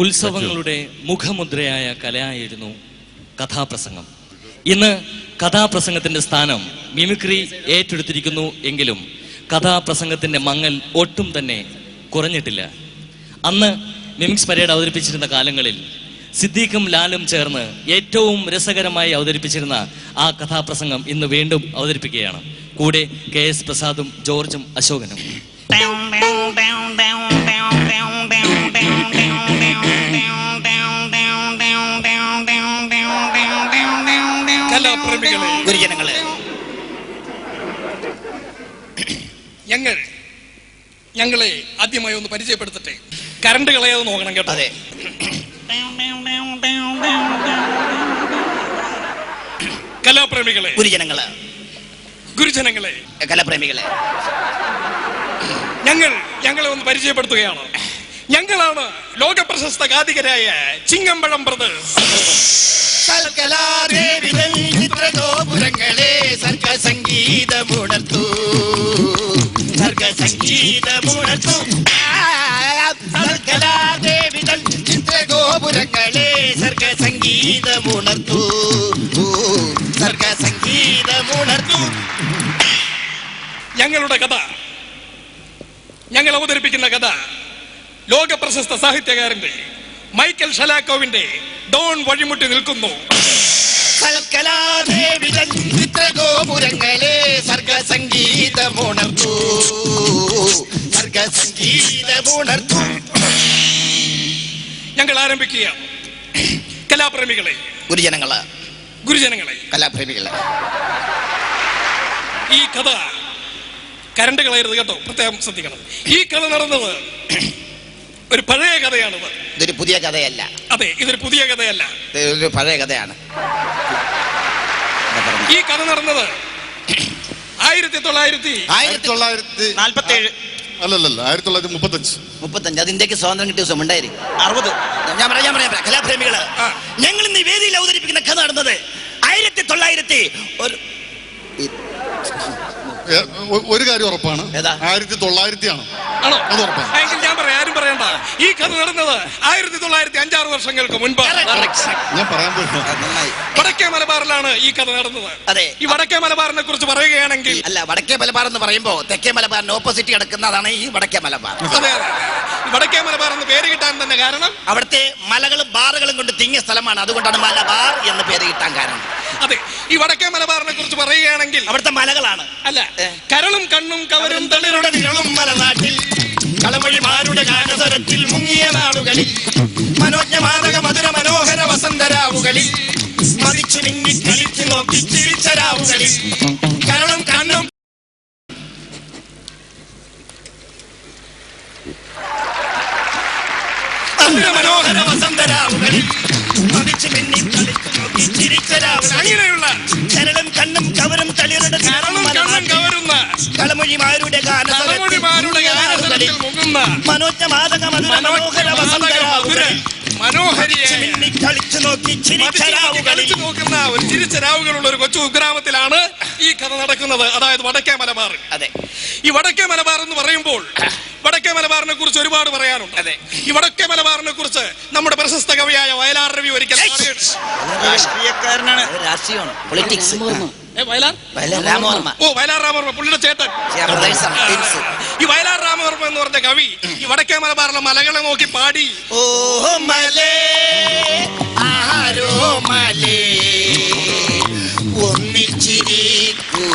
ഉത്സവങ്ങളുടെ മുഖമുദ്രയായ കലയായിരുന്നു കഥാപ്രസംഗം ഇന്ന് കഥാപ്രസംഗത്തിന്റെ സ്ഥാനം മിമിക്രി ഏറ്റെടുത്തിരിക്കുന്നു എങ്കിലും കഥാപ്രസംഗത്തിന്റെ മങ്ങൽ ഒട്ടും തന്നെ കുറഞ്ഞിട്ടില്ല അന്ന് മിമിക്സ് പരേഡ് അവതരിപ്പിച്ചിരുന്ന കാലങ്ങളിൽ സിദ്ദീഖും ലാലും ചേർന്ന് ഏറ്റവും രസകരമായി അവതരിപ്പിച്ചിരുന്ന ആ കഥാപ്രസംഗം ഇന്ന് വീണ്ടും അവതരിപ്പിക്കുകയാണ് കൂടെ കെ എസ് പ്രസാദും ജോർജും അശോകനും ഞങ്ങൾ ഞങ്ങളെ ആദ്യമായി ഒന്ന് പരിചയപ്പെടുത്തട്ടെ? കറണ്ട് കളയാതെ നോക്കണം കേട്ടോ. അതെ. കലാപ്രേമികളെ. ഗുരുജനങ്ങളെ. ഗുരുജനങ്ങളെ. കലാപ്രേമികളെ. ഞങ്ങൾ ഞങ്ങളെ ഒന്ന് പരിചയപ്പെടുത്തുകയാണ്. ഞങ്ങളാണ് ലോക പ്രശസ്ത ഗാതികരായ ചിങ്ങമ്പഴം ബ്രദേഴ്സ് ചിത്രഗോപുരങ്ങളെ സർഗ സംഗീതമുണർത്തു സർഗ സംഗീതമുണർത്തു സൽക്കലാദേവിതൻ ചിത്രഗോപുരങ്ങളെ സർഗ സംഗീതമുണർത്തു സർഗ സംഗീതമുണർത്തു ഞങ്ങളുടെ കഥ ഞങ്ങൾ അവതരിപ്പിക്കുന്ന കഥ ലോക പ്രശസ്ത സാഹിത്യകാരന്റെ മൈക്കൽ ഷലാക്കോവിന്റെ ഡോൺ വഴിമുട്ടി നിൽക്കുന്നു. ചിത്രഗോപുരങ്ങളെ സർഗ സംഗീതമുണർത്തു സർഗ സംഗീതമുണർത്തു ഞങ്ങൾ ആരംഭിക്കുക. കലാപ്രേമികളെ. ഗുരുജനങ്ങളെ. ഗുരുജനങ്ങളെ. കലാപ്രേമികളെ. ഈ കഥ കരണ്ട് കളയരുത് കേട്ടോ. പ്രത്യേകം ശ്രദ്ധിക്കണം. ഈ കഥ നടന്നത് ഒരു പഴയ കഥയാണിത്. ഇതൊരു പുതിയ കഥയല്ല. അതെ ഇതൊരു പുതിയ കഥയല്ല. ഇതൊരു പഴയ കഥയാണ്? ഈ കഥ നടന്നത് ആയിരത്തി തൊള്ളായിരത്തി ആയിരത്തി തൊള്ളായിരത്തി നാൽപ്പത്തേഴ് അല്ലല്ലല്ല ആയിരത്തി തൊള്ളായിരത്തി മുപ്പത്തഞ്ച്. മുപ്പത്തഞ്ച്. അത് ഇന്ത്യയ്ക്ക് സ്വാതന്ത്ര്യം കിട്ടിയ ദിവസം ഉണ്ടായിരി. അറുപത്. ഞാൻ പറയാം ഞാൻ പറയാം. കലാപ്രേമികൾ ഞങ്ങൾ ഇന്ന് ഈ വേദിയിൽ അവതരിപ്പിക്കുന്ന കഥ നടന്നത് ആയിരത്തി തൊള്ളായിരത്തി ഒരു ഒരു കാര്യം ഉറപ്പാണ്. ഏതാ? ആയിരത്തി തൊള്ളായിരത്തി ആണ് ആണോ? അത്. എങ്കിൽ ഞാൻ പറയാം ആരും പറയണ്ട. ഈ കഥ നടന്നത് ആയിരത്തി തൊള്ളായിരത്തി അഞ്ചാറ് വർഷങ്ങൾക്ക് മുൻപ് ഞാൻ പറയാൻ വടക്കേ മലബാറിലാണ് ഈ കഥ നടന്നത്. അതെ. ഈ വടക്കേ മലബാറിനെ കുറിച്ച് പറയുകയാണെങ്കിൽ അല്ല വടക്കേ മലബാർ എന്ന് പറയുമ്പോ തെക്കേ മലബാറിന് ഓപ്പോസിറ്റ് കിടക്കുന്നതാണ് ഈ വടക്കേ മലബാർ. അതെ വടക്കേ മലബാർ എന്ന് പേര് കിട്ടാൻ തന്നെ കാരണം? അവിടുത്തെ മലകളും ബാറുകളും കൊണ്ട് തിങ്ങിയ സ്ഥലമാണ്. അതുകൊണ്ടാണ് മലബാർ എന്ന് പേര് കിട്ടാൻ കാരണം. അതെ ഈ വടക്കേ മലബാറിനെ കുറിച്ച് പറയുകയാണെങ്കിൽ അവിടുത്തെ മലകളാണ്. അല്ല കരളും കണ്ണും കവരും തളിരുടെ നിഴലും മലനാട്ടിൽ. കളമൊഴിമാരുടെ ഗാനതരത്തിൽ മുങ്ങിയ നാളുകളിൽ. മനോജ്ഞ മാതക മധുര മനോഹര വസന്തരാവുകളിൽ. സ്മരിച്ചു നിങ്ങി കളിച്ചു നോക്കി ചിരിച്ച രാവുകളിൽ. കരളും കണ്ണും മനോഹര വസന്തരാവുകളിൽ. മതിച്ചു മിന്നി കളിച്ചു നോക്കി ചിരിച്ച രാവുകളിൽ. അങ്ങനെയുള്ള മനോഹര വസന്തരാവുകളിൽ കളിച്ചു നോക്കി നോക്കുന്ന ഒരു ഒരു കൊച്ചു കുഗ്രാമത്തിലാണ് ഈ കഥ നടക്കുന്നത്. അതായത് വടക്കേ മലബാർ. അതെ. ഈ വടക്കേ മലബാർ എന്ന് പറയുമ്പോൾ വടക്കേ മലബാറിനെ കുറിച്ച് ഒരുപാട് പറയാനുണ്ട്. അതെ. ഈ വടക്കേ മലബാറിനെ കുറിച്ച് നമ്മുടെ പ്രശസ്ത കവിയായ വയലാർ രവി ഒരിക്കൽ പാടിയിട്ടുണ്ട്. രാഷ്ട്രീയക്കാരനാണ്. രാഷ്ട്രീയമാണ്. പൊളിറ്റിക്സ് ഏ, വയലാർ? രാമവർമ്മ. ഓ വയലാർ രാമവർമ്മ പുള്ളിയുടെ ചേട്ടൻ. ഈ വയലാർ രാമവർമ്മ എന്ന് പറഞ്ഞ കവി ഈ വടക്കേ മലബാറിലെ മലകളെ നോക്കി പാടി. ഓ മലേ. ആരോ മലേ. ഒന്നിച്ചിരിക്കൂ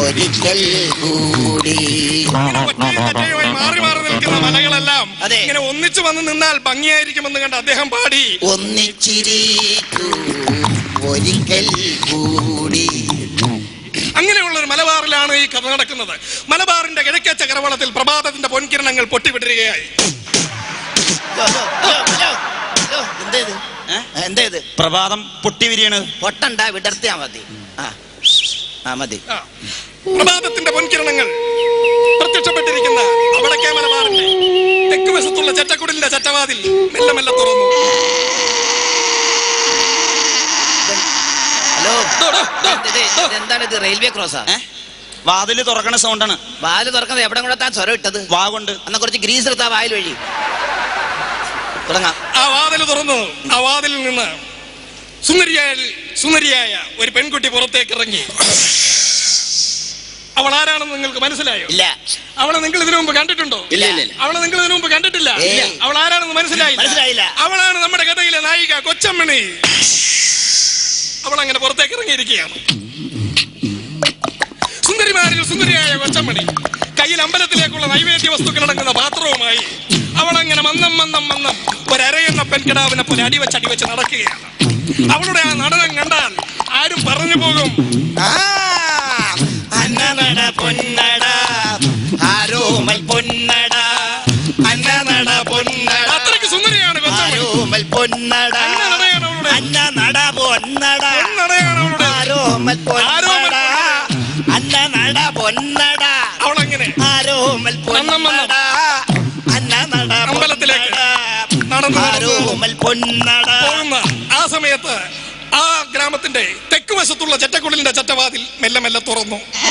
ഒരിക്കൽ കൂടി. ഒറ്റയുമായി മാറി മാറി നിൽക്കുന്ന മലകളെല്ലാം ഇങ്ങനെ ഒന്നിച്ചു വന്ന് നിന്നാൽ ഭംഗിയായിരിക്കുമെന്ന് കണ്ട് അദ്ദേഹം പാടി. ഒന്നിച്ചിരിക്കൂ ഒരിക്കൽ കൂടി. അങ്ങനെയുള്ള ഒരു മലബാറിലാണ് ഈ കഥ നടക്കുന്നത്. മലബാറിന്റെ കിഴക്കേ ചക്രവാളത്തിൽ പ്രഭാതത്തിന്റെ പൊൻകിരണങ്ങൾ പൊട്ടിവിടരുകയായി എന്തേത്? പ്രഭാതം പൊട്ടി വിരിയണ് പൊട്ടണ്ട വിടർത്തിയാ മതി. ആ. മതി. പ്രഭാതത്തിന്റെ പൊൻകിരണങ്ങൾ പ്രത്യക്ഷപ്പെട്ടിരിക്കുന്ന അവിടക്കേ മലബാറിന്റെ തെക്ക് വശത്തുള്ള ചറ്റക്കുടിലിന്റെ ചറ്റവാതിൽ മെല്ലെ മെല്ലെ തുറന്നു. ഹലോ. ദോ, ദോ, ദോ, ഇത് ദോ. എന്താണ് ഇത്? റെയിൽവേ ക്രോസാ? വാതിൽ തുറക്കണ സൗണ്ടാണ്. വാതിൽ തുറക്കുന്നത് എവിടെ കൂടെ താൻ സ്വരം ഇട്ടത്? വാ കൊണ്ട് എന്നാ കുറച്ച് ഗ്രീസ് എടുത്താ വായിൽ വഴി. തുടങ്ങാം. ആ വാതിൽ തുറന്നു. ആ വാതിലിൽ നിന്ന് സുന്ദരിയായ സുന്ദരിയായ ഒരു പെൺകുട്ടി പുറത്തേക്ക് ഇറങ്ങി. അവൾ ആരാണെന്ന് നിങ്ങൾക്ക് മനസ്സിലായോ? ഇല്ല. അവളെ നിങ്ങൾ ഇതിനു മുമ്പ് കണ്ടിട്ടുണ്ടോ? ഇല്ല, ഇല്ല. അവളെ നിങ്ങൾ ഇതിനു മുമ്പ് കണ്ടിട്ടില്ല. അവൾ ആരാണെന്ന് മനസ്സിലായില്ല. അവളാണ് നമ്മുടെ കഥയിലെ നായിക കൊച്ചമ്മണി. അവൾ അങ്ങനെ പുറത്തേക്ക് ഇറങ്ങിയിരിക്കുകയാണ്. സുന്ദരിമാരിൽ സുന്ദരിയായ കൊച്ചമ്മണി. കയ്യിൽ അമ്പലത്തിലേക്കുള്ള നൈവേദ്യ വസ്തുക്കൾ അടങ്ങുന്ന പാത്രവുമായി അവൾ അങ്ങനെ മന്നം മന്നം മന്നം ഒരരയെന്ന പെൺകിടാവിനെ പോലെ അടിവെച്ച് അടിവെച്ച് നടക്കുകയാണ്. അവളുടെ ആ നടനം കണ്ടാൽ ആരും പറഞ്ഞു പോകും. ആ, അന്നനട പൊന്നട. ആരോമൽ പൊന്നട. അന്നനട പൊന്നട. അത്രയ്ക്ക് സുന്ദരിയാണ് ആരോമൽ പൊന്നട. അന്നനട പൊന്നട. ആരോമൽ പൊന്നട. അന്നനട പൊന്നട. അവളങ്ങനെ? ആരോമൽ. പൊന്നട. അന്നനട അമ്പലത്തിലേക്ക് നടന്നു ആരോമൽ പൊന്നട. ആ സമയത്ത് ആ ഗ്രാമത്തിന്റെ തെക്ക് വശത്തുള്ള ചെറ്റക്കുടലിന്റെ ചറ്റവാതിൽ മെല്ലെ മെല്ലെ തുറന്നു. ആ,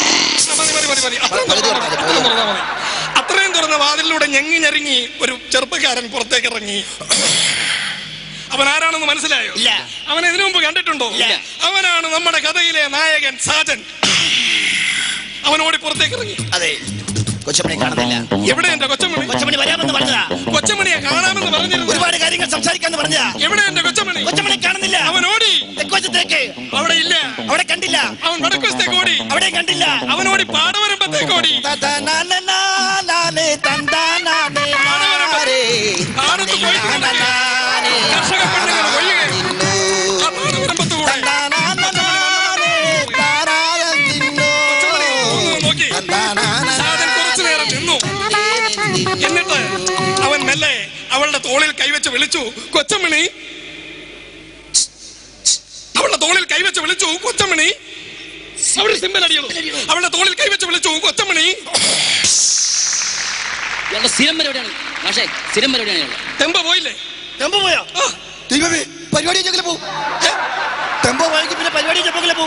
മതി, മതി, മതി, മതി. അത്രയും തുറന്നാ മതി, അത്രയും തുറന്നാ വാതിലിലൂടെ ഞെങ്ങി ഞെരുങ്ങി ഒരു ചെറുപ്പക്കാരൻ പുറത്തേക്ക് ഇറങ്ങി. അവൻ ആരാണെന്ന് മനസ്സിലായോ. അവൻ ഇതിനു മുമ്പ് കണ്ടിട്ടുണ്ടോ. അവനാണ് നമ്മുടെ കഥയിലെ നായകൻ സാജൻ. അവനോടി പുറത്തേക്ക് ഇറങ്ങി. അതെ. കൊച്ചമ്മനെ കാണുന്നില്ല. എവിടെ എന്റെ കൊച്ചമണി കൊച്ചമണി വരാമെന്ന് പറഞ്ഞതാ. കൊച്ചമണിയെ കാണാമെന്ന് പറഞ്ഞിരുന്നു. ഒരുപാട് കാര്യങ്ങൾ സംസാരിക്കാന്ന് പറഞ്ഞതാ. എവിടെ എന്റെ കൊച്ചമണി കൊച്ചമ്മനെ കാണുന്നില്ല. അവൻ ഓടി. തെക്കോച്ചത്തേക്ക് അവിടെ ഇല്ല. അവിടെ കണ്ടില്ല. അവൻ വടക്കുവശത്തേക്ക് ഓടി. അവിടെ കണ്ടില്ല. അവൻ ഓടി പാടവരമ്പത്തേക്ക് ഓടി. വിളിച്ചു കൊച്ചമണി അവളുടെ തോളിൽ കൈവച്ച് വിളിച്ചു കൊച്ചമണി അവിടെ സിമ്പൽ അടിയുള്ളൂ അവളുടെ തോളിൽ കൈവച്ച് വിളിച്ചു കൊച്ചമണി ഇയാളുടെ സ്ഥിരം പരിപാടിയാണ് പക്ഷേ സ്ഥിരം പരിപാടിയാണ് ഇയാളുടെ? തെമ്പ പോയില്ലേ? ടെമ്പോ പോയോ? ദൈവമേ പരിപാടി ടെമ്പോ പോയെങ്കിൽ പിന്നെ പരിപാടി ചെക്കലെ പോ.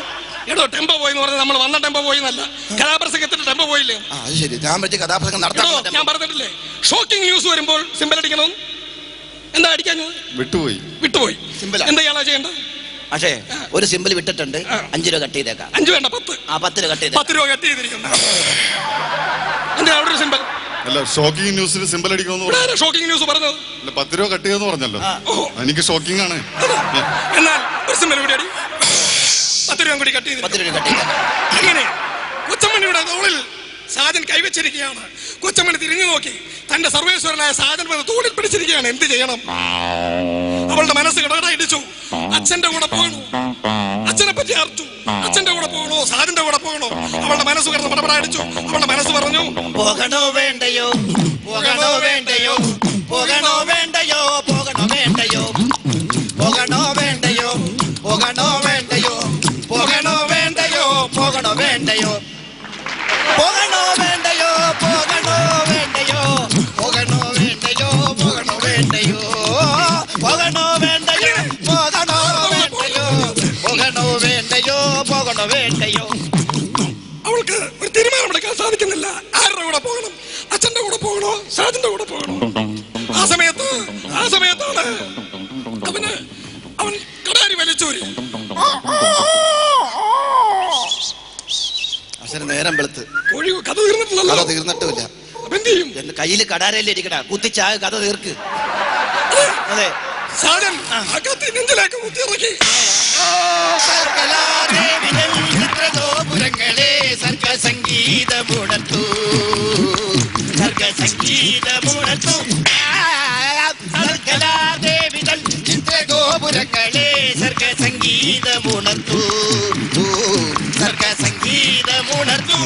എടോ ടെമ്പോ പോയി എന്ന് പറഞ്ഞാൽ നമ്മൾ വന്ന ടെമ്പോ പോയി എന്നല്ല. കഥാപ്രസംഗത്തിന്റെ ടെമ്പോ പോയില്ലേ? ശരി. ഞാൻ കഥാപ്രസംഗം ഞാൻ പറഞ്ഞിട്ടില്ലേ? ഷോക്കിംഗ് ന്യൂസ് വരുമ്പോൾ സിമ്പൽ അടിക്കണം. എന്താ അടിക്കാൻ വിട്ടുപോയി. വിട്ടുപോയി. സിമ്പലാ? എന്താ ഇയാളാ ചെയ്യേണ്ടത്? പക്ഷേ ഒരു സിമ്പിൾ വിട്ടിട്ടുണ്ട്. അഞ്ചു രൂപ കട്ട് ചെയ്തേക്കാം. അഞ്ചു വേണ്ട പത്ത്. ആ പത്ത് രൂപ കട്ട് ചെയ്തേക്കാം. പത്ത് രൂപ കട്ട് ചെയ്തിരിക്കുന്നു. എന്താ അവിടെ ഒരു സിമ്പൽ അല്ല ഷോക്കിംഗ് ന്യൂസിൽ സിമ്പിൾ അടിക്കണമെന്ന് ഇവിടെ പറഞ്ഞു. ഷോക്കിംഗ് ന്യൂസ് പറഞ്ഞത്? അല്ല പത്ത് രൂപ കട്ട് ചെയ്തെന്ന് പറഞ്ഞല്ലോ. എനിക്ക് ഷോക്കിംഗ് ആണ്. എന്നാൽ ഒരു സിമ്പിൾ കൂടി അടി. പത്ത് രൂപ കൂടി കട്ട് ചെയ്തിരിക്കുന്നു. പത്ത് രൂപ കട്ട് ചെയ്തേക്കാം. അങ്ങനെ കൊച്ചമ്മണിയുടെ തോളിൽ സാജൻ കൈവച്ചിരിക്കുകയാണ്. കൊച്ചമ്മണി തിരിഞ്ഞു നോക്കി. തന്റെ സർവേശ്വരനായ സാജൻ വന്ന് തൂണിൽ പിടിച്ചിരിക്കുകയാണ്. എന്ത് ചെയ്യണം? അവളുടെ മനസ്സ് ഇടിച്ചു അച്ഛന്റെ കൂടെ പോകണോ അച്ഛനെ പറ്റി അർത്തു അച്ഛന്റെ കൂടെ പോകണോ സാധന്റെ കൂടെ പോകണോ അവളുടെ മനസ്സ് കിടന്ന് പടപടടിച്ചു അവളുടെ മനസ്സ് പറഞ്ഞു പോകണോ വേണ്ടയോ? പോകണോ വേണ്ടയോ? എന്ന് കയ്യിൽ കടാരല്ലേ ഇരിക്കണ കുത്തിച്ചായ കഥ തീർക്ക്. അതെ. ചിത്രഗോപുരങ്ങളെ സർഗസംഗീതമുണർത്തു. സർഗസംഗീതമുണർത്തു. സർഗലാദേവിതൾ ചിത്രഗോപുരങ്ങളെ സർഗസംഗീതമുണർത്തു. സർഗസംഗീതമുണർത്തു.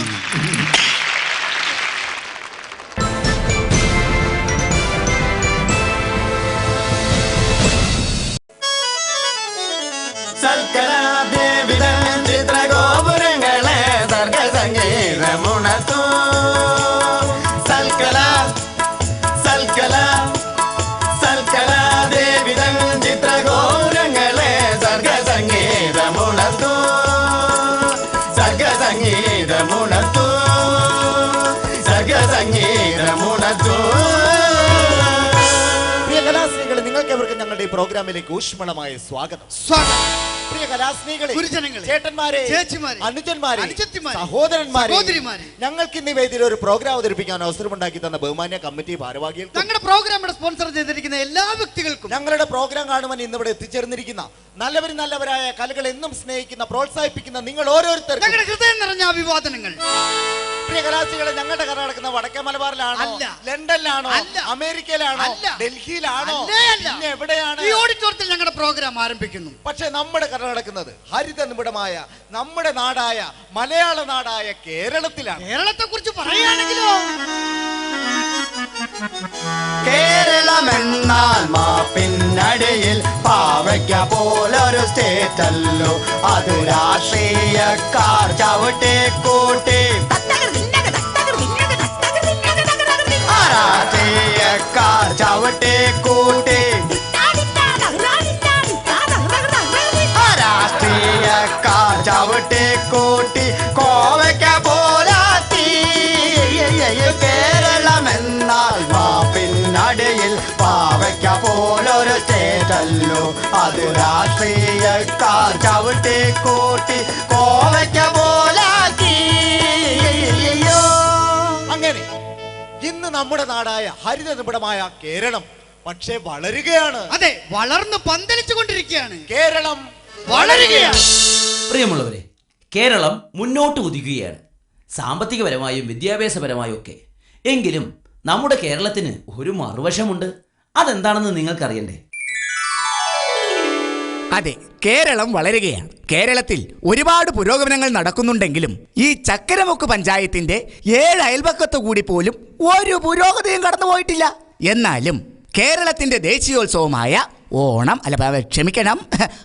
പ്രോഗ്രാമിലേക്ക് ഊഷ്മളമായ സ്വാഗതം. സ്വാഗതം. പ്രിയ കലാസ്നേഹികളെ ഗുരുജനങ്ങളെ, ചേട്ടന്മാരെ ചേച്ചിമാരെ, അനുജന്മാരെ അനുജത്തിമാരെ, സഹോദരന്മാരെ സഹോദരിമാരെ, ഞങ്ങൾക്ക് ഇന്ന് വേദിയിൽ ഒരു പ്രോഗ്രാം അവതരിപ്പിക്കാൻ അവസരമുണ്ടാക്കി തന്ന ബഹുമാന്യ കമ്മിറ്റി ഭാരവാഹികൾ ഞങ്ങളുടെ പ്രോഗ്രാമിയുടെ സ്പോൺസർ ചെയ്തിരിക്കുന്ന എല്ലാ വ്യക്തികൾക്കും ഞങ്ങളുടെ പ്രോഗ്രാം കാണുവാൻ ഇന്ന് ഇവിടെ എത്തിച്ചേർന്നിരിക്കുന്ന നല്ലവരും നല്ലവരായ കലകൾ എന്നും സ്നേഹിക്കുന്ന പ്രോത്സാഹിപ്പിക്കുന്ന നിങ്ങൾ ഓരോരുത്തർ ഞങ്ങളുടെ ഹൃദയം നിറഞ്ഞ അഭിവാദനങ്ങൾ. പ്രിയ കലാസികളെ ഞങ്ങളുടെ കഥ നടക്കുന്ന വടക്കേ മലബാറിലാണോ? അല്ല. ലണ്ടനിലാണോ? അല്ല. അമേരിക്കയിലാണോ? അല്ല. ഡൽഹിയിലാണോ. പിന്നെ എവിടെയാണ്? ഈ ഓഡിറ്റോറിയത്തിൽ ഞങ്ങളുടെ പ്രോഗ്രാം ആരംഭിക്കുന്നു. പക്ഷെ നമ്മുടെ കഥ നടക്കുന്നത് ഹരിത നിമിടമായ നമ്മുടെ നാടായ മലയാള നാടായ കേരളത്തിലാണ്. കേരളത്തെ കുറിച്ച് പറയുകയാണെങ്കിലോ? കേരളമെന്നാൽ മാപ്പിന്നടിയിൽ പാവയ്ക്ക പോലൊരു സ്റ്റേറ്റല്ലോ. അത് രാഷ്ട്രീയക്കാർ ചവിട്ടേ കൂട്ടി രാഷ്ട്രീയക്കാർ കൂട്ടെ. രാഷ്ട്രീയക്കാർ ചവട്ടെ കൂട്ടി. കോവയ്ക്ക പോലാത്തി കേരളമെന്നാൽ മാപ്പിന്നടിയിൽ പാവയ്ക്ക പോലൊരു സ്റ്റേറ്റല്ലോ അത് രാഷ്ട്രീയക്കാർ ചവിട്ടി കൂട്ടി. കോവയ്ക്ക പോലാക്കി ഇന്ന് നമ്മുടെ നാടായ ഹരിത നിബിഡമായ കേരളം പക്ഷേ വളരുകയാണ്. അതെ വളർന്ന് പന്തലിച്ചു കൊണ്ടിരിക്കുകയാണ്. കേരളം വളരുകയാണ്. പ്രിയമുള്ളവരെ കേരളം മുന്നോട്ട് കുതിക്കുകയാണ്. സാമ്പത്തികപരമായും വിദ്യാഭ്യാസപരമായും ഒക്കെ. എങ്കിലും നമ്മുടെ കേരളത്തിന് ഒരു മറുവശമുണ്ട്. അതെന്താണെന്ന് നിങ്ങൾക്കറിയണ്ടേ? അതെ കേരളം വളരുകയാണ്. കേരളത്തിൽ ഒരുപാട് പുരോഗമനങ്ങൾ നടക്കുന്നുണ്ടെങ്കിലും ഈ ചക്കരമുക്ക് പഞ്ചായത്തിന്റെ ഏഴ് അയൽപക്കത്തു കൂടി പോലും ഒരു പുരോഗതിയും കടന്നുപോയിട്ടില്ല എന്നാലും കേരളത്തിന്റെ ദേശീയോത്സവമായ ഓണം അല്ല ക്ഷമിക്കണം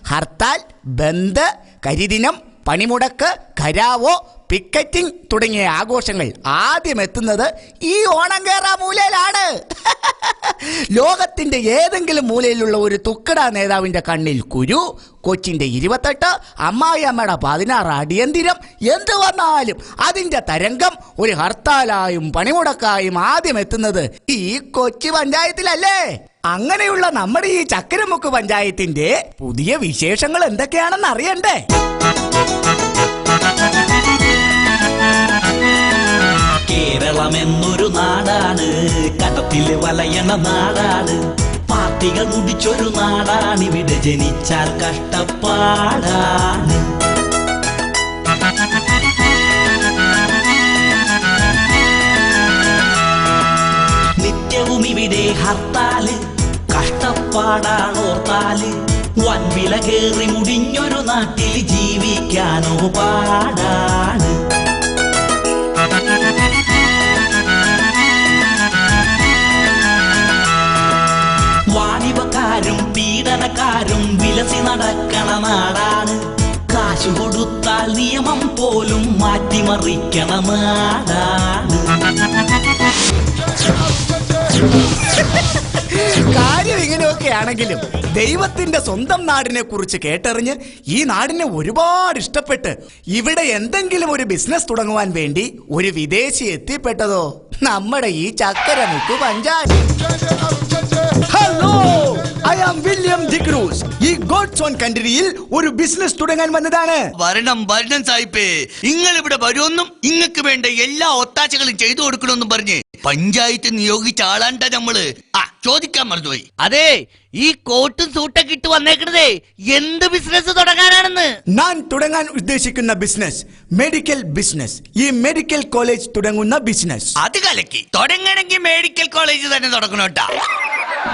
ഹർത്താൽ ബന്ദ് കരിദിനം പണിമുടക്ക് ഖരാവോ പിക്കറ്റിംഗ് തുടങ്ങിയ ആഘോഷങ്ങൾ ആദ്യം എത്തുന്നത് ഈ ഓണം കേറാ മൂലയിലാണ്. ലോകത്തിന്റെ ഏതെങ്കിലും മൂലയിലുള്ള ഒരു തുക്കട നേതാവിന്റെ കണ്ണിൽ കുരു കൊച്ചിന്റെ ഇരുപത്തെട്ട് അമ്മായിയമ്മയുടെ പതിനാറ് അടിയന്തിരം എന്ത് വന്നാലും അതിന്റെ തരംഗം ഒരു ഹർത്താലായും പണിമുടക്കായും ആദ്യം എത്തുന്നത് ഈ കൊച്ചി പഞ്ചായത്തിലല്ലേ? അങ്ങനെയുള്ള നമ്മുടെ ഈ ചക്കരമുക്ക് പഞ്ചായത്തിന്റെ പുതിയ വിശേഷങ്ങൾ എന്തൊക്കെയാണെന്ന് അറിയണ്ടേ? കേരളം എന്നൊരു നാടാണ്. കടത്തിൽ വലയണ നാടാണ്. പാർട്ടികൾ മുടിച്ചൊരു നാടാണ്. ഇവിടെ ജനിച്ചാൽ കഷ്ടപ്പാടാണ്. നിത്യവും ഇവിടെ ഹർത്താൽ കഷ്ടപ്പാടാണോർത്താൽ വൻവില കേറി മുടിഞ്ഞൊരു നാട്ടിൽ ജീവിക്കാനോ പാടാണ്. നടക്കണ നാടാണ് കാശു കൊടുത്താൽ നിയമം പോലും മാറ്റിമറിക്കണ നാടാണ് കാര്യം ഇങ്ങനെയൊക്കെ ആണെങ്കിലും ദൈവത്തിന്റെ സ്വന്തം നാടിനെ കുറിച്ച് കേട്ടറിഞ്ഞ് ഈ നാടിനെ ഒരുപാട് ഇഷ്ടപ്പെട്ട് ഇവിടെ എന്തെങ്കിലും ഒരു ബിസിനസ് തുടങ്ങുവാൻ വേണ്ടി ഒരു വിദേശി എത്തിപ്പെട്ടതോ? നമ്മുടെ ഈ Chakkaramukku panchayat. Hello I am William D'Cruz ഈ ഗോഡ്സ് ഓൺ കൺട്രിയിൽ ഒരു ബിസിനസ് തുടങ്ങാൻ വന്നതാണ്. വരണം വരണം സായിപ്പേ. നിങ്ങൾ ഇവിടെ വരുമെന്നും ഇങ്ങക്ക് വേണ്ട എല്ലാ ഒത്താശകളും ചെയ്തു കൊടുക്കണമെന്നും പറഞ്ഞ് പഞ്ചായത്ത് നിയോഗിച്ച ആളാണ്ട നമ്മൾ ആ ചോദിക്കാൻ മറന്നുപോയി. അതെ ഈ കോട്ടും സൂട്ടൊക്കെ ഇട്ട് വന്നേക്കണതേ എന്ത് ബിസിനസ് തുടങ്ങാനാണെന്ന്? ഞാൻ തുടങ്ങാൻ ഉദ്ദേശിക്കുന്ന ബിസിനസ് മെഡിക്കൽ ബിസിനസ് ഈ മെഡിക്കൽ കോളേജ് തുടങ്ങുന്ന ബിസിനസ് അത് കലക്കി. തുടങ്ങണമെങ്കിൽ മെഡിക്കൽ കോളേജ് തന്നെ തുടങ്ങണോട്ടാ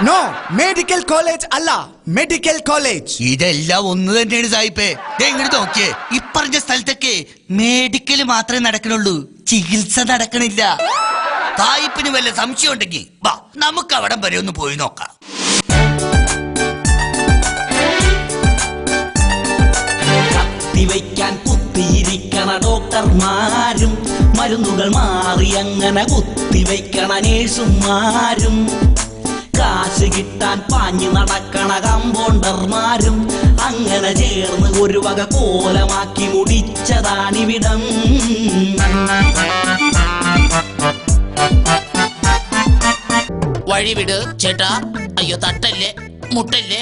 നോ മെഡിക്കൽ കോളേജ് അല്ല മെഡിക്കൽ കോളേജ് ഇതെല്ലാം ഒന്ന് തന്നെയാണ് സായിപ്പേ. ഇങ്ങോട്ട് നോക്കിയേ. ഇപ്പറഞ്ഞ സ്ഥലത്തൊക്കെ മെഡിക്കൽ മാത്രമേ നടക്കണുള്ളൂ. ചികിത്സ നടക്കണില്ല. സായിപ്പിന് വല്ല സംശയം ഉണ്ടെങ്കിൽ വാ നമുക്ക് അവിടം വരെ ഒന്ന് പോയി നോക്കാം. കുത്തിവയ്ക്കാൻ കുത്തിയിരിക്കണ ഡോക്ടർമാരും മരുന്നുകൾ മാറി അങ്ങനെ കുത്തിവയ്ക്കണ നേഴ്സുമാരും കാശ് കിട്ടാൻ പാഞ്ഞു നടക്കണ കമ്പോണ്ടർമാരും അങ്ങനെ ചേർന്ന് ഒരു വക കോലമാക്കി മുടിച്ചതാണിവിടം. വഴിവിട് ചേട്ടാ. അയ്യോ തട്ടല്ലേ മുട്ടല്ലേ?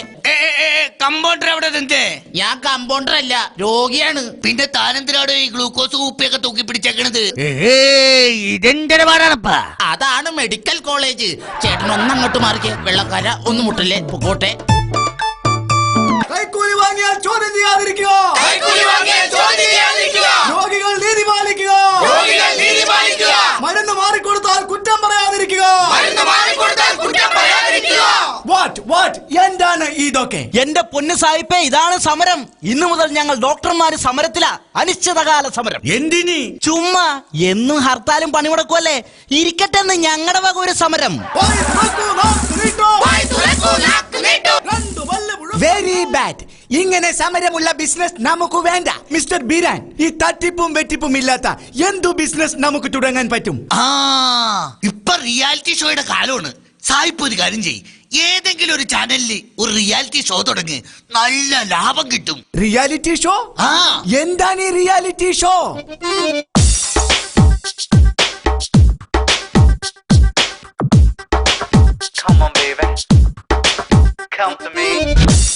കമ്പൗണ്ടർ എവിടെ നിന്റെ ഞാൻ കമ്പൗണ്ടർ അല്ല രോഗിയാണ്. പിന്നെ താനെന്തിനാണ് ഈ ഗ്ലൂക്കോസ് കുപ്പിയൊക്കെ തൂക്കി പിടിച്ചേക്കണത്? ഇതെന്റെ പാടാണപ്പാ അതാണ് മെഡിക്കൽ കോളേജ്. ചേട്ടൻ ഒന്ന് അങ്ങോട്ട് മാറിക്കേ വെള്ളക്കാര ഒന്ന് മുട്ടല്ലേ? പൊക്കോട്ടെ. കൈക്കൂലി വാങ്ങിയാൽ ചോദ്യം ചെയ്യാതിരിക്കുക. രോഗികൾ നീതി പാലിക്കുക. മരുന്ന് മാറിക്കൊടുത്താൽ കുറ്റം പറയാതിരിക്കുക. വാട്ട് വാട്ട് എന്താണ് ഇതൊക്കെ? എന്റെ പൊന്ന് സായിപ്പേ ഇതാണ് സമരം. ഇന്നു മുതൽ ഞങ്ങൾ ഡോക്ടർമാര് സമരത്തിലാ. അനിശ്ചിതകാല സമരം. എന്തിനി? ചുമ്മാ എന്നും ഹർത്താലും പണിമുടക്കുമല്ലേ ഇരിക്കട്ടെ എന്ന് ഞങ്ങളുടെ വക ഒരു സമരം. വെരി ബാഡ് ഇങ്ങനെ സമരമുള്ള ബിസിനസ് നമുക്ക് വേണ്ട. മിസ്റ്റർ ബീരാൻ ഈ തട്ടിപ്പും വെട്ടിപ്പും ഇല്ലാത്ത എന്തു ബിസിനസ് നമുക്ക് തുടങ്ങാൻ പറ്റും? ആ ഇപ്പൊ റിയാലിറ്റി ഷോയുടെ കാലമാണ്. സായിപ്പ് ഒരു കാര്യം ചെയ് ഏതെങ്കിലും ഒരു ചാനലിൽ ഒരു റിയാലിറ്റി ഷോ തുടങ്ങി നല്ല ലാഭം കിട്ടും. റിയാലിറ്റി ഷോ ആ. എന്താണ് ഈ റിയാലിറ്റി ഷോ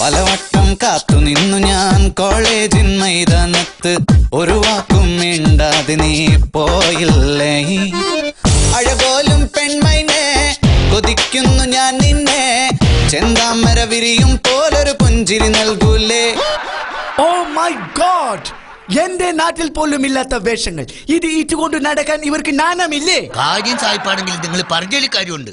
പലവട്ടം കാത്തു നിന്നു ഞാൻ കോളേജിൻ മൈതാനത്ത്. ഒരു വാക്കും മിണ്ടാതെ നീ പോയില്ലേ? അഴകോലും പെൺമൈനെ കൊതിക്കുന്നു ഞാൻ നിന്നെ. ചെന്താമര വിരിയും പോലൊരു പുഞ്ചിരി നൽകൂലേ. Oh my God. എന്റെ നാട്ടിൽ പോലും ഇല്ലാത്ത വേഷങ്ങൾ. ഇത് ഇട്ടുകൊണ്ട് നടക്കാൻ ഇവർക്ക് നാണമില്ലേ? കാര്യം സായിപ്പാണെങ്കിൽ നിങ്ങൾ പറഞ്ഞതിൽ കാര്യമുണ്ട്.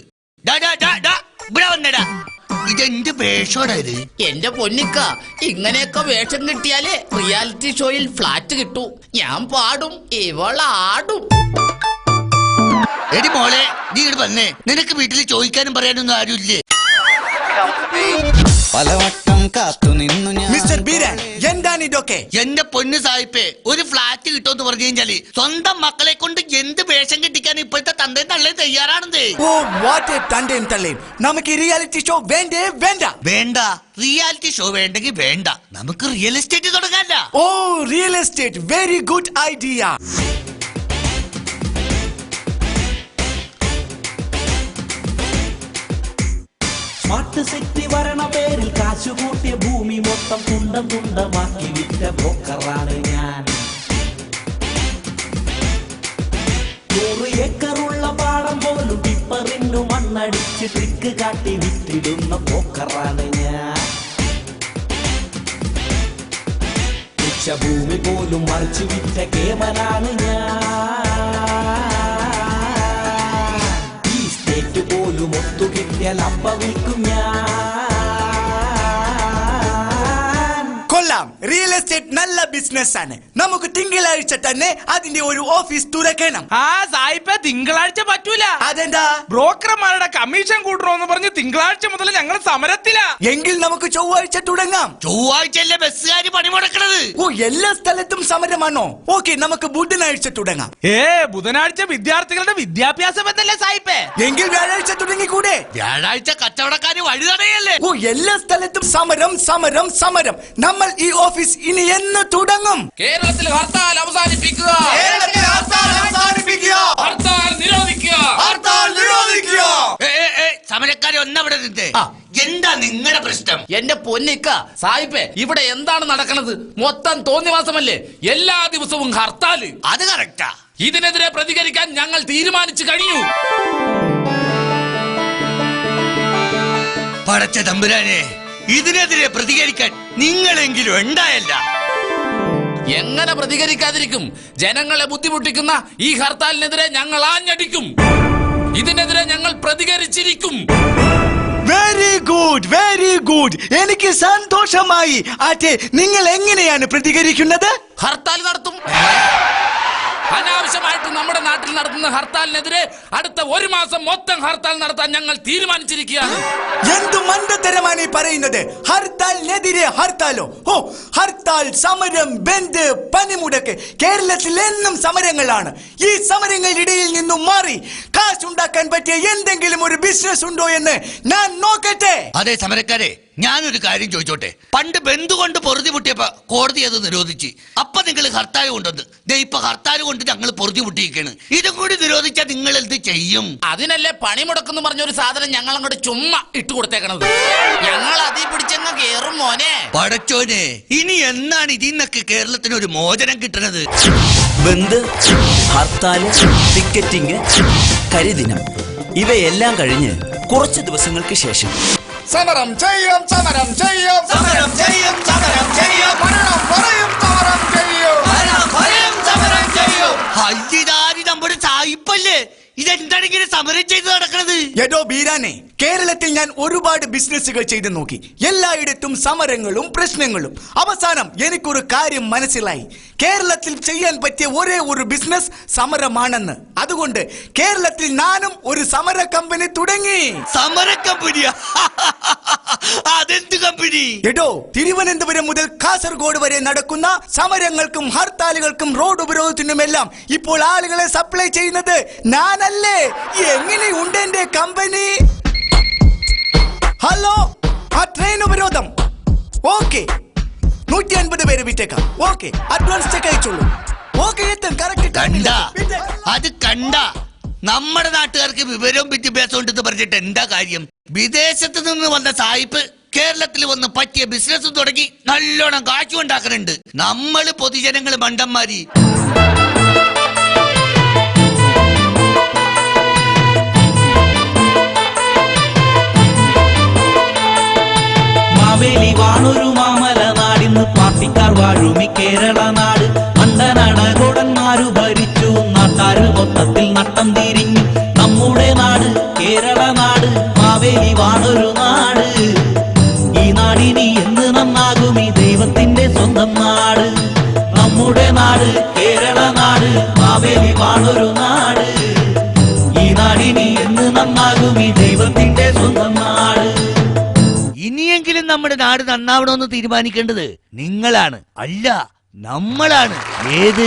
ഡാ, ഡാ, ഡാ, ഡാ, ഇവിടെ വന്നെടാ. ഇതെന്ത് വേഷോടാ ഇത്? എന്റെ പൊന്നിക്ക ഇങ്ങനെയൊക്കെ വേഷം കിട്ടിയാലേ റിയാലിറ്റി ഷോയിൽ ഫ്ലാറ്റ് കിട്ടൂ. ഞാൻ പാടും ഇവളാടും. എടി മോളെ നീ ഇവിടെ വന്നേ. നിനക്ക് വീട്ടിൽ ചോദിക്കാനും പറയാനൊന്നും ആരുമില്ലേ? പലവട്ടം കാത്തു നിന്നു ഞാൻ. മിസ്റ്റർ ബീരൻ എന്താണ് ഇതൊക്കെ? എന്റെ പൊന്ന് സായിപ്പേ ഒരു ഫ്ലാറ്റ് കിട്ടുമെന്ന് പറഞ്ഞു കഴിഞ്ഞാൽ സ്വന്തം മക്കളെ കൊണ്ട് എന്ത് വേഷം കെട്ടിക്കാൻ ഇപ്പോഴത്തെ തന്തയും തള്ളേ തയ്യാറാണെന്നേ. ഓ വാട്ട് നമുക്ക് റിയാലിറ്റി ഷോ വേണ്ടേ വേണ്ട? വേണ്ട. റിയാലിറ്റി ഷോ വേണ്ടെങ്കിൽ വേണ്ട. നമുക്ക് റിയൽ എസ്റ്റേറ്റ് തുടങ്ങാല്ല. ഓ real estate very good idea smart city വരണ പേരിൽ കാശു കൂട്ടിയ ഭൂമി മൊത്തം തുണ്ടം തുണ്ടമാക്കി വിറ്റ ബ്രോക്കറാണ് ഞാൻ. നൂറ് ഏക്കറുള്ള പാടം പോലും ടിപ്പറിനു മണ്ണടിച്ച് ട്രിക്ക് കാട്ടി വിറ്റിടുന്ന ബ്രോക്കറാണ് ഞാൻ. ഭൂമി പോലും മറിച്ചു വിറ്റ കേമനാണ് ഞാൻ. പോലും ഒത്തുകിട്ടിയാൽ അപ്പ വിൽക്കും ഞാൻ. കൊള്ളാം റിയൽ എസ്റ്റേറ്റ് നല്ല ബിസിനസ് ആണ്. നമുക്ക് തിങ്കളാഴ്ച തന്നെ അതിന്റെ ഒരു ഓഫീസ് തുറക്കണം. ആ സായിപ്പ തിങ്കളാഴ്ച പറ്റൂല. അതെന്താ? ബ്രോക്കർമാരുടെ കമ്മീഷൻ കൂട്ടണമെന്ന് പറഞ്ഞ് തിങ്കളാഴ്ച മുതൽ ഞങ്ങൾ സമരത്തിലാ. എങ്കിൽ നമുക്ക് ചൊവ്വാഴ്ച തുടങ്ങാം. ചൊവ്വാഴ്ചയല്ലേ ബസ്സുകാർ പണിമുടക്കണത് ഓ എല്ലാ സ്ഥലത്തും സമരമാണോ? ഓക്കെ നമുക്ക് ബുധനാഴ്ച തുടങ്ങാം. ഏ ബുധനാഴ്ച വിദ്യാർത്ഥികളുടെ വിദ്യാഭ്യാസം ബന്ധല്ലേ സായിപ്പേ? എങ്കിൽ വ്യാഴാഴ്ച തുടങ്ങിക്കൂടെ? വ്യാഴാഴ്ച കച്ചവടക്കാര് വഴി തടയല്ലേ ഓ എല്ലാ സ്ഥലത്തും സമരം സമരം സമരം. നമ്മൾ ഈ ഓഫീസ് ഇനി എന്ന് തുടങ്ങും? കേരളത്തിൽ ഹർത്താൽ അവസാനിപ്പിക്കുക. ഹർത്താൽ നിരോധിക്കുക. ഏ, ഏ, ഏ, സമരക്കാരെ ഒന്നവിടെ നിന്നേ. എന്താ നിങ്ങളുടെ പ്രശ്നം? എന്റെ പൊന്നിക്ക സായിപ്പേ ഇവിടെ എന്താണ് നടക്കുന്നത് മൊത്തം തോന്നിവാസമല്ലേ? എല്ലാ ദിവസവും ഹർത്താൽ അത് കറക്റ്റാ. ഇതിനെതിരെ പ്രതികരിക്കാൻ ഞങ്ങൾ തീരുമാനിച്ചു കഴിഞ്ഞു. പടച്ച തമ്പുരാനെ ഇതിനെതിരെ പ്രതികരിക്കാൻ നിങ്ങളെങ്കിലും ഉണ്ടായല്ല. എങ്ങനെ പ്രതികരിക്കാതിരിക്കും? ജനങ്ങളെ ബുദ്ധിമുട്ടിക്കുന്ന ഈ ഹർത്താലിനെതിരെ ഞങ്ങൾ ആഞ്ഞടിക്കും. ഇതിനെതിരെ ഞങ്ങൾ പ്രതികരിച്ചിരിക്കും. വെരി ഗുഡ് വെരി ഗുഡ് എനിക്ക് സന്തോഷമായി. ആറ്റെ നിങ്ങൾ എങ്ങനെയാണ് പ്രതികരിക്കുന്നത്? ഹർത്താൽ നടത്തും. അനാവശ്യമായിട്ട് നമ്മുടെ നാട്ടിൽ നടത്തുന്ന ഹർത്താലിനെതിരെ അടുത്ത ഒരു മാസം മൊത്തം ഹർത്താൽ നടത്താൻ ഞങ്ങൾ തീരുമാനിച്ചിരിക്കുകയാണ്. എന്തു മണ്ടത്തരമാണ് ഈ പറയുന്നത്? ഹർത്താലിനെതിരെ ഹർത്താലോ? ഓ ഹർത്താൽ സമരം ബന്ദ് പണിമുടക്ക് കേരളത്തിൽ എന്നും സമരങ്ങളാണ്. ഈ സമരങ്ങളിടയിൽ നിന്നും മാറി കാശുണ്ടാക്കാൻ പറ്റിയ എന്തെങ്കിലും ഒരു ബിസിനസ് ഉണ്ടോ എന്ന് ഞാൻ നോക്കട്ടെ. അതെ സമരക്കാരെ. ഞാനൊരു കാര്യം ചോദിച്ചോട്ടെ? പണ്ട് ബന്ധു കൊണ്ട് പൊറുതി മുട്ടിയപ്പോ കോടതി അത് നിരോധിച്ച്. അപ്പൊ നിങ്ങൾ ഹർത്താൽ കൊണ്ടുവന്ന് ദേ ഇപ്പൊ ഹർത്താൽ കൊണ്ട് ഞങ്ങൾ പൊറുതി മുട്ടിയിരിക്കാണ് ഇതും കൂടി നിരോധിച്ചാൽ നിങ്ങൾ എന്ത് ചെയ്യും? അതിനല്ലേ പണിമുടക്കെന്ന് പറഞ്ഞൊരു സാധനം ഞങ്ങൾ അങ്ങോട്ട് ചുമ്മാ ഇട്ട് കൊടുത്തേക്കണത്. ഞങ്ങൾ അതിൽ പിടിച്ചങ്ങ് കേറും മോനെ. പടച്ചോനെ ഇനി എന്നാണ് ഇതിന്നൊക്കെ കേരളത്തിന് ഒരു മോചനം കിട്ടണത്? ബന്ദ് ഹർത്താൽ ടിക്കറ്റിംഗ് കരിദിനം ഇവയെല്ലാം കഴിഞ്ഞ് കുറച്ച് ദിവസങ്ങൾക്ക് ശേഷം സമരം ചെയ്യും സമരം ചെയ്യും. സമരം ചെയ്യും സമരം ചെയ്യും. മരണം പറയും സമരം ചെയ്യും. സമരം ചെയ്യും. ഹൈദിദാരി നമ്മുടെ സായിപ്പല്ലേ? ഇതെന്താണ് ഇങ്ങനെ സമരം ചെയ്ത് നടക്കണത്? എടോ ബീരാനെ കേരളത്തിൽ ഞാൻ ഒരുപാട് ബിസിനസ്സുകൾ ചെയ്തു നോക്കി. എല്ലായിടത്തും സമരങ്ങളും പ്രശ്നങ്ങളും. അവസാനം എനിക്കൊരു കാര്യം മനസ്സിലായി. കേരളത്തിൽ ചെയ്യാൻ പറ്റിയ ഒരേ ഒരു ബിസിനസ് സമരമാണെന്ന്. അതുകൊണ്ട് കേരളത്തിൽ നാനും ഒരു സമര കമ്പനി തുടങ്ങി. സമര കമ്പനിയാ അതെന്ത് കമ്പനി എടോ തിരുവനന്തപുരം മുതൽ കാസർഗോഡ് വരെ നടക്കുന്ന സമരങ്ങൾക്കും ഹർത്താലുകൾക്കും റോഡ് ഉപരോധത്തിനുമെല്ലാം ഇപ്പോൾ ആളുകളെ സപ്ലൈ ചെയ്യുന്നത് ഞാനല്ലേ എങ്ങനെയുണ്ട് എന്റെ കമ്പനി ഹലോ ആ ട്രെയിൻ ഉപരോധം. ഓക്കെ നൂറ്റി അൻപത് പേര് വിറ്റേക്കാം. ഓക്കെ അഡ്വാൻസ് ചെക്ക് അയച്ചോളൂ ഓക്കെ കണ്ട? അത് കണ്ട? നമ്മുടെ നാട്ടുകാർക്ക് വിവരവും വിദ്യാഭ്യാസവും ഉണ്ടെന്ന് പറഞ്ഞിട്ട് എന്താ കാര്യം? വിദേശത്ത് നിന്ന് വന്ന സായിപ്പ് കേരളത്തിൽ വന്ന് പറ്റിയ ബിസിനസ് തുടങ്ങി നല്ലോണം കാശു ഉണ്ടാക്കുന്നുണ്ട്. നമ്മൾ പൊതുജനങ്ങൾ മണ്ടന്മാരി. മാവേലി വാണൊരു മാമല നാടിന്ന് പാർട്ടിക്കാർ വാഴുമി കേരള നന്നാവണമെന്ന് തീരുമാനിക്കേണ്ടത് നിങ്ങളാണ്. അല്ല നമ്മളാണ്. ഏത്